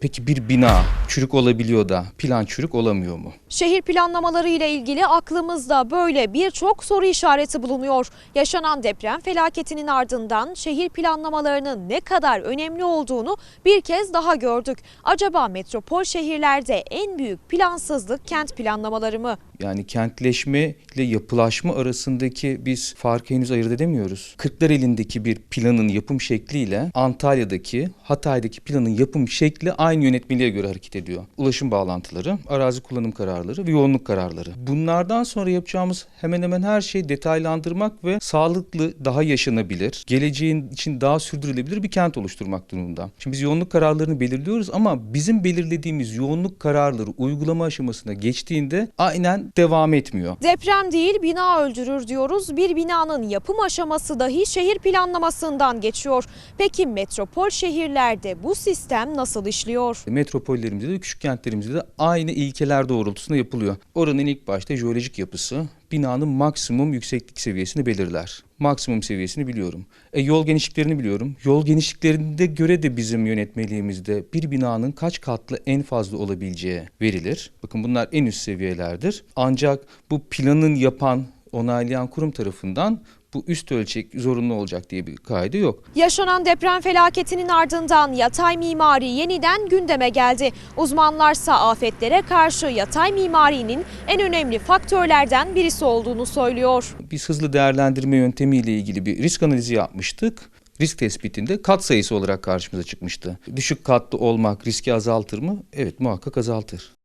Peki bir bina çürük olabiliyor da plan çürük olamıyor mu? Şehir planlamaları ile ilgili aklımızda böyle birçok soru işareti bulunuyor. Yaşanan deprem felaketinin ardından şehir planlamalarının ne kadar önemli olduğunu bir kez daha gördük. Acaba metropol şehirlerde en büyük plansızlık kent planlamaları mı? Yani kentleşme ile yapılaşma arasındaki biz farkı henüz ayırt edemiyoruz. Kırklareli'ndeki bir planın yapım şekliyle Antalya'daki, Hatay'daki planın yapım şekli aynı yönetmeliğe göre hareket ediyor. Ulaşım bağlantıları, arazi kullanım kararları ve yoğunluk kararları. Bunlardan sonra yapacağımız hemen hemen her şey detaylandırmak ve sağlıklı, daha yaşanabilir, geleceğin için daha sürdürülebilir bir kent oluşturmak durumunda. Şimdi biz yoğunluk kararlarını belirliyoruz ama bizim belirlediğimiz yoğunluk kararları uygulama aşamasına geçtiğinde aynen devam etmiyor. Deprem değil bina öldürür diyoruz. Bir binanın yapım aşaması dahi şehir planlamasından geçiyor. Peki metropol şehirlerde bu sistem nasıl işliyor? Metropollerimizde de küçük kentlerimizde de aynı ilkeler doğrultusunda yapılıyor. Oranın ilk başta jeolojik yapısı binanın maksimum yükseklik seviyesini belirler. Maksimum seviyesini biliyorum. E, yol genişliklerini biliyorum. Yol genişliklerine göre de bizim yönetmeliğimizde bir binanın kaç katlı en fazla olabileceği verilir. Bakın bunlar en üst seviyelerdir. Ancak bu planın yapan, onaylayan kurum tarafından bu üst ölçek zorunlu olacak diye bir kaide yok. Yaşanan deprem felaketinin ardından yatay mimari yeniden gündeme geldi. Uzmanlarsa afetlere karşı yatay mimarinin en önemli faktörlerden birisi olduğunu söylüyor. Biz hızlı değerlendirme yöntemiyle ilgili bir risk analizi yapmıştık. Risk tespitinde kat sayısı olarak karşımıza çıkmıştı. Düşük katlı olmak riski azaltır mı? Evet muhakkak azaltır.